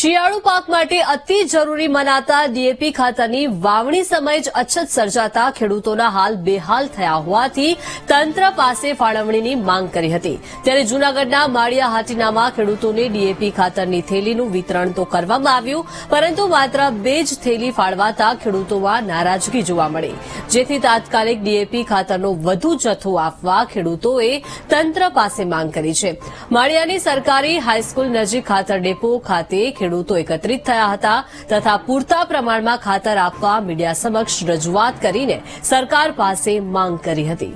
શિયાળુ પાક માટે અતિ જરૂરી મનાતા ડીએપી ખાતરની વાવણી સમયે જ અછત સર્જાતા ખેડૂતોના હાલ બેહાલ થયા હોવાથી તંત્ર પાસે ફાળવણીની માંગ કરી હતી. ત્યારે જૂનાગઢના માળિયા હાટીનામાં ખેડૂતોને ડીએપી ખાતરની થેલીનું વિતરણ તો કરવામાં આવ્યું, પરંતુ માત્ર બે જ થેલી ફાળવાતા ખેડૂતોમાં નારાજગી જોવા મળી. જેથી તાત્કાલિક ડીએપી ખાતરનો વધુ જથ્થો આપવા ખેડૂતોએ તંત્ર પાસે માંગ કરી છે. માળિયાની સરકારી હાઈસ્કૂલ નજીક ખાતર ડેપો ખાતે ખેડૂતો એકત્રિત થયા હતા તથા પૂરતા પ્રમાણમાં ખાતર આપવા મીડિયા સમક્ષ રજૂઆત કરીને સરકાર પાસે માંગ કરી હતી.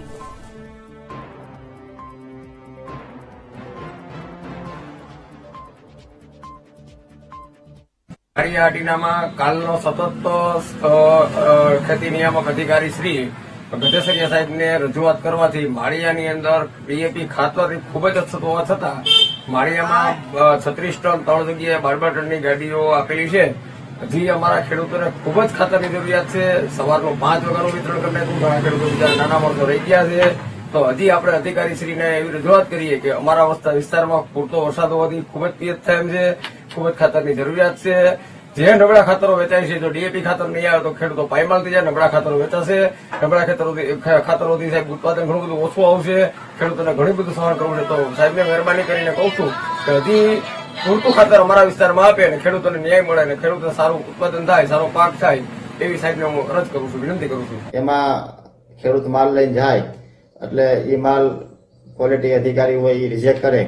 હરિયાટીનામાં કાલનો સતત ખેતી નિયામક અધિકારી શ્રી ગજેસરિયા સાહેબને રજૂઆત કરવાથી માળિયાની અંદર ડીએપી ખાતર ખૂબ જ અછત હોવા છતાં માળિયામાં છત્રીસ ટન, ત્રણ જગ્યાએ બાર બાર ટનની ગાડીઓ આપેલી છે. હજી અમારા ખેડૂતોને ખૂબ જ ખાતરની જરૂરિયાત છે. સવારનું પાંચ વાગ્યાનું વિતરણ કરીને ઘણા ખેડૂતો બીજા નાના માણસો રહી ગયા છે. તો હજી આપણે અધિકારીશ્રીને એવી રજૂઆત કરીએ કે અમારા વસ્તા વિસ્તારમાં પૂરતો વરસાદ હોવાથી ખૂબ જ પિયત થાય છે. ખૂબ જ ખાતરની જરૂરિયાત છે. જે નબળા ખાતરો વેચાય છે, જો ડીએપી ખાતર નહીં આવે તો ખેડૂતો પાયમાલ થઈ જાય, નબળા ખાતરો વેચાશે. નબળા ખેતરોથી ખાતરોથી સાહેબ ઉત્પાદન ઘણું બધું ઓછું આવશે. ખેડૂતોને ઘણું બધું સહન કરવું છે. તો સાહેબને મહેરબાની કરીને કહું છું કે હજી પૂરતું ખાતર અમારા વિસ્તારમાં આપે અને ખેડૂતોને ન્યાય મળે અને ખેડૂતોને સારું ઉત્પાદન થાય, સારો પાક થાય, એવી સાહેબને હું અરજ કરું છું, વિનંતી કરું છું. એમાં ખેડૂત માલ લઈને જાય, એટલે એ માલ ક્વોલિટી અધિકારી હોય એ રિજેક્ટ કરે.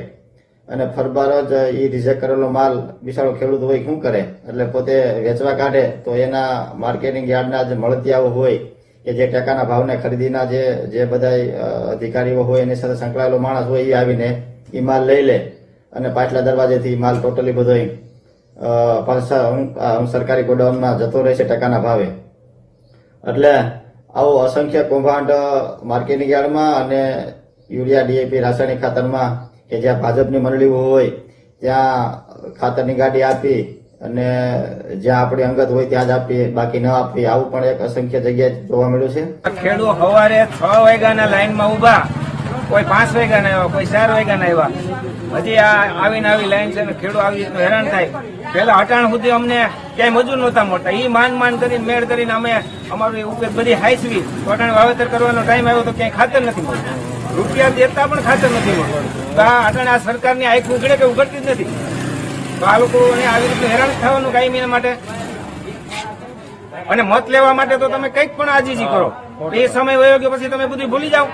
અને ફરબાર જ એ રિજેક્ટ કરેલો માલ બિચારો ખેડૂત હોય શું કરે? એટલે પોતે વેચવા કાઢે તો એના માર્કેટિંગ યાર્ડના જે મળતિયાઓ હોય કે જે ટેકાના ભાવને ખરીદીના જે જે બધા અધિકારીઓ હોય એની સાથે સંકળાયેલો માણસ હોય એ આવીને એ માલ લઈ લે અને પાછલા દરવાજેથી માલ ટોટલી બધો સરકારી ગોડાઉનમાં જતો રહે છે ટકાના ભાવે. એટલે આવો અસંખ્ય કૌભાંડ માર્કેટિંગ યાર્ડમાં અને યુરિયા ડીએપી રાસાયણિક ખાતરમાં કે જ્યાં ભાજપની મંડળી હોય, ત્યાં ખાતરની ગાડી આપી અને જ્યાં આપણી અંગત હોય ત્યાં જ આપી, બાકી ન આપીએ આવું પણ એક અસંખ્ય જગ્યાએ જોવા મળ્યું છે. ખેડૂત સવારે છ વાગ્યાના લાઈનમાં ઊભા કોઈ પાંચ વાગ્યાના આવ્યા, કોઈ ચાર વાગ્યાના આવ્યા. હજી આ આવીને આવી લાઈન છે ને ખેડૂત આવી હેરાન થાય. પેલા અટાણ સુધી અમને ક્યાંય મજૂર નહોતા મળતા. એ માન માન કરીને, મેળ કરીને અમે અમારું ઉપયોગ બધી હાઈસવી અટાણ વાવેતર કરવાનો ટાઈમ આવ્યો તો ક્યાંય ખાતર નથી મળતું. રૂપિયા દેતા પણ ખાતર નથી મળતું. આ સરકારની આંખ ઉઘડે કે ઉઘડતી જ નથી? તો આ લોકોને આવી રીતે હેરાન થવાનું કાયમી એના માટે? અને મત લેવા માટે તો તમે કંઈક પણ આજીજી કરો. એ સમય વયો ગયો પછી તમે બધું ભૂલી જાઓ.